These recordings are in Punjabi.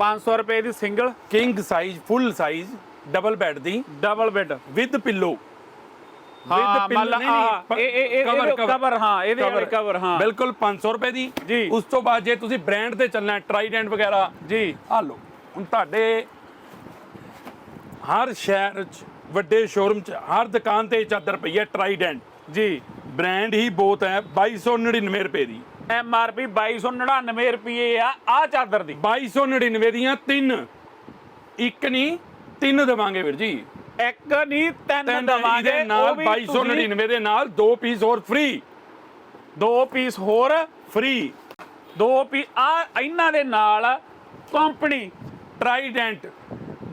500 ਰੁਪਏ ਦੀ single king size full size double bed the. Double bed with pillow ਹਾਂ ਲਾ ਆਹ, ਇਹ ਇਹ ਇਹ ਕਵਰ ਹਾਂ ਇਹਦੇ ਵਾਲੇ ਕਵਰ ਹਾਂ। ਬਿਲਕੁਲ 500 ਰੁਪਏ ਦੀ। ਜੀ। ਉਸ ਤੋਂ ਬਾਅਦ ਜੇ ਤੁਸੀਂ ਬ੍ਰਾਂਡ ਤੇ ਚੱਲਣਾ ਟ੍ਰਾਈਡੈਂਟ ਵਗੈਰਾ ਜੀ। ਆ ਲਓ। ਹੁਣ ਤੁਹਾਡੇ ਹਰ ਸ਼ਹਿਰ ਚ ਵੱਡੇ ਸ਼ੋਰੂਮ ਚ ਹਰ ਦੁਕਾਨ ਤੇ ਚਾਦਰ ਪਈ ਹੈ ਟ੍ਰਾਈਡੈਂਟ ਜੀ। ਬ੍ਰਾਂਡ ਹੀ ਬਹੁਤ ਹੈ 2299 ਰੁਪਏ ਦੀ। ਐਮ ਆਰ ਪੀ 2299 ਰੁਪਏ ਆ ਆ ਚਾਦਰ ਦੀ। 2299 ਦੀਆਂ ਤਿੰਨ। ਇੱਕ ਨਹੀਂ ਤਿੰਨ ਦੇਵਾਂਗੇ ਵੀਰ ਜੀ। ਇੱਕ ਨਹੀਂ ਤਿੰਨ ਦਵਾਂਗੇ ਨਾਲ 2299 ਦੇ ਨਾਲ ਦੋ ਪੀਸ ਹੋਰ ਫ੍ਰੀ ਦੋ ਪੀਸ ਹੋਰ ਫ੍ਰੀ ਦੋ ਪੀ ਆ ਇਹਨਾਂ ਦੇ ਨਾਲ ਕੰਪਨੀ ਟ੍ਰਾਈਡੈਂਟ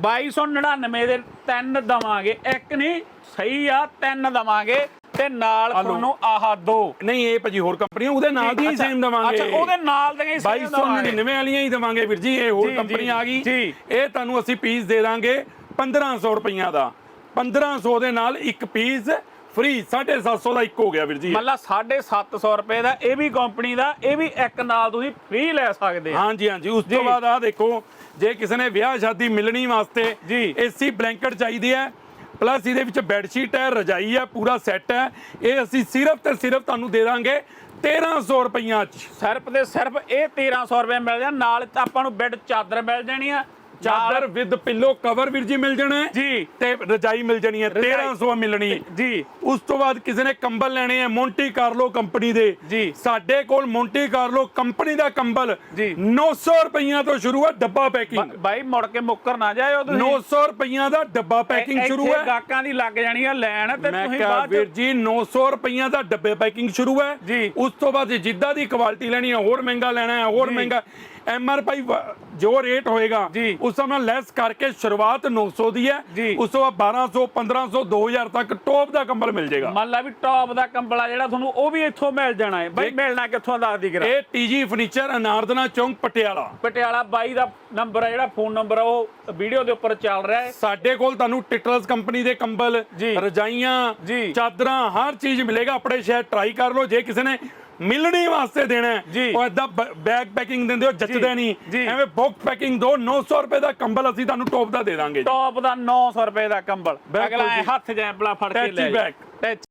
2299 ਦੇ ਤਿੰਨ ਦਵਾਂਗੇ। ਇੱਕ ਨਹੀਂ ਸਹੀ ਆ ਤਿੰਨ ਦਵਾਂਗੇ। ਤੇ ਨਾਲ ਲਓ। ਤੁਹਾਨੂੰ ਆਹ ਦੋ ਨਹੀਂ ਇਹ ਭਾਜੀ ਹੋਰ ਕੰਪਨੀ ਉਹਦੇ ਨਾਲ ਦੀ ਅੱਛਾ, ਸੇਮ ਦਵਾਂਗੇ ਅੱਛਾ ਉਹਦੇ ਨਾਲ ਦੇ ਹੀ same ਦਵਾਂਗੇ। 2299 ਵਾਲੀਆਂ ਹੀ ਦਵਾਂਗੇ ਵੀਰ ਜੀ ਇਹ ਹੋਰ ਜੀ, ਕੰਪਨੀ ਜੀ, ਆ ਗਈ ਜੀ। ਇਹ ਤੁਹਾਨੂੰ ਅਸੀਂ ਪੀਸ ਦੇ ਦਾਂਗੇ 1500 ਰੁਪਈਆ ਦਾ 1500 ਦੇ ਨਾਲ ਇੱਕ ਪੀਸ ਫ੍ਰੀ 750 ਦਾ ਇੱਕ ਹੋ ਗਿਆ ਵੀਰ ਜੀ ਮਤਲਬ 750 ਰੁਪਏ ਦਾ ਇਹ ਵੀ ਕੰਪਨੀ ਦਾ ਇਹ ਵੀ ਇੱਕ ਨਾਲ ਤੁਸੀਂ ਫ੍ਰੀ ਲੈ ਸਕਦੇ ਆ ਹਾਂਜੀ ਹਾਂਜੀ ਉਸ ਤੋਂ ਜੀ। ਬਾਅਦ ਆ ਦੇਖੋ ਜੇ ਕਿਸੇ ਨੇ ਵਿਆਹ ਸ਼ਾਦੀ ਮਿਲਣੀ ਵਾਸਤੇ ਜੀ। ਏਸੀ ਬਲੈਂਕਟ ਚਾਹੀਦੀ ਹੈ ਪਲੱਸ ਇਹਦੇ ਵਿੱਚ ਬੈੱਡ ਸ਼ੀਟ ਹੈ, ਰਜਾਈ ਹੈ, ਪੂਰਾ ਸੈੱਟ ਹੈ। ਇਹ ਅਸੀਂ ਸਿਰਫ ਤੇ ਸਿਰਫ ਤੁਹਾਨੂੰ ਦੇ ਦਾਂਗੇ 1300 ਰੁਪਈਆ ਚ। ਸਿਰਫ ਤੇ ਸਿਰਫ ਇਹ 1300 ਰੁਪਏ ਮਿਲ ਜਾਣ, ਨਾਲ ਆਪਾਂ ਨੂੰ ਬੈੱਡ ਚਾਦਰ ਮਿਲ ਜਾਣੀ ਆ ਚਾਦਰ ਵਿਦ ਪਿੱਲੋ ਕਵਰ ਵੀਰ ਜੀ ਮਿਲ ਜਾਣਾ ਹੈ ਜੀ। ਤੇ ਰਜਾਈ ਮਿਲ ਜਾਣੀ ਹੈ 1300 ਮਿਲਣੀ। ਹੈ ਜੀ। ਉਸ ਤੋਂ ਬਾਅਦ ਕਿਸੇ ਨੇ ਕੰਬਲ ਲੈਣੇ ਆ ਮੌਂਟੀ ਕਾਰਲੋ ਕੰਪਨੀ ਦੇ। ਜੀ। ਸਾਡੇ ਕੋਲ ਮੌਂਟੀ ਕਾਰਲੋ ਕੰਪਨੀ ਦਾ ਕੰਬਲ ਜੀ। 900 ਰੁਪਈਆ ਤੋਂ ਸ਼ੁਰੂ ਹੈ ਡੱਬਾ ਪੈਕਿੰਗ। ਬਾਈ ਮੁੜ ਕੇ ਮੁੱਕਰ ਨਾ ਜਾਇਓ ਤੁਸੀਂ। 900 ਰੁਪਈਆ ਦਾ ਡੱਬਾ ਪੈਕਿੰਗ ਸ਼ੁਰੂ ਹੈ। ਗਾਹਕਾਂ ਦੀ ਲੱਗ ਜਾਣੀ ਆ ਲੈਣ ਤੇ ਤੁਸੀਂ ਬਾਅਦ ਵੀਰ ਜੀ 900 ਰੁਪਈਆ ਦਾ ਡੱਬੇ ਪੈਕਿੰਗ ਸ਼ੁਰੂ ਹੈ। ਜੀ। ਉਸ ਤੋਂ ਬਾਅਦ ਜਿੱਦਾਂ ਦੀ ਕੁਆਲਿਟੀ ਲੈਣੀ ਹੈ ਹੋਰ ਮਹਿੰਗਾ ਲੈਣਾ ਹੈ ਹੋਰ। ਮਹਿੰਗਾ ਐਮ ਆਰ ਪੀ ਜੋ ਰੇਟ ਹੋਏਗਾ। ਉਸ ਹਿਸਾਬ ਨਾਲ ਲੈਸ ਕਰਕੇ ਸ਼ੁਰੂਆਤ 900 ਦੀ ਹੈ। ਉਸ ਤੋਂ ਬਾਅਦ 1200 1500 2000 ਤੱਕ ਟੌਪ ਦਾ ਕੰਬਲ ਮਿਲ ਜਾਏਗਾ ਮੰਨ ਲਾ ਵੀ ਟੌਪ ਦਾ ਕੰਬਲ ਆ ਜਿਹੜਾ ਤੁਹਾਨੂੰ ਉਹ ਵੀ ਇੱਥੋਂ ਮਿਲ ਜਾਣਾ ਹੈ ਬਾਈ। ਮਿਲਣਾ ਕਿੱਥੋਂ ਦੱਸਦੀ ਕਰਾ ਇਹ ਟੀਜੀ ਫਰਨੀਚਰ ਅਨਾਰਦਨਾ ਚੌਂਕ ਪਟਿਆਲਾ ਪਟਿਆਲਾ ਬਾਈ ਦਾ ਨੰਬਰ ਹੈ ਜਿਹੜਾ ਫੋਨ ਨੰਬਰ ਆ ਉਹ ਵੀਡੀਓ ਦੇ ਉੱਪਰ ਚੱਲ ਰਿਹਾ ਹੈ ਸਾਡੇ ਕੋਲ ਤੁਹਾਨੂੰ ਟਿਟਲਸ ਕੰਪਨੀ ਦੇ ਕੰਬਲ। ਰਜਾਈਆਂ। ਚਾਦਰਾਂ ਹਰ ਚੀਜ਼ ਮਿਲੇਗਾ ਆਪਣੇ ਸ਼ਹਿਰ ਟਰਾਈ ਕਰ ਲਓ ਜੇ ਕਿਸੇ ਨੇ ਮਿਲਣੀ ਵਾਸਤੇ ਦੇਣਾ ਹੈ, ਜੀ। ਉਹ ਏਦਾਂ ਬੈਗ ਪੈਕਿੰਗ ਦਿੰਦੇ ਹੋ ਜੱਚਦਾ ਨਹੀਂ ਜੀ। ਐਵੇਂ ਬਾਕਸ ਪੈਕਿੰਗ ਦੋ 900 ਰੁਪਏ ਦਾ ਕੰਬਲ ਅਸੀਂ ਤੁਹਾਨੂੰ ਟੌਪ ਦਾ ਦੇ ਦਾਂਗੇ ਟੌਪ ਦਾ 900 ਰੁਪਏ ਦਾ ਕੰਬਲ ਬਿਲਕੁਲ ਅਗਲਾ ਐਂ ਜੀ। ਹੱਥ ਜੈਪਲਾ ਫੜ ਕੇ ਲੈ back। ਟੈਚ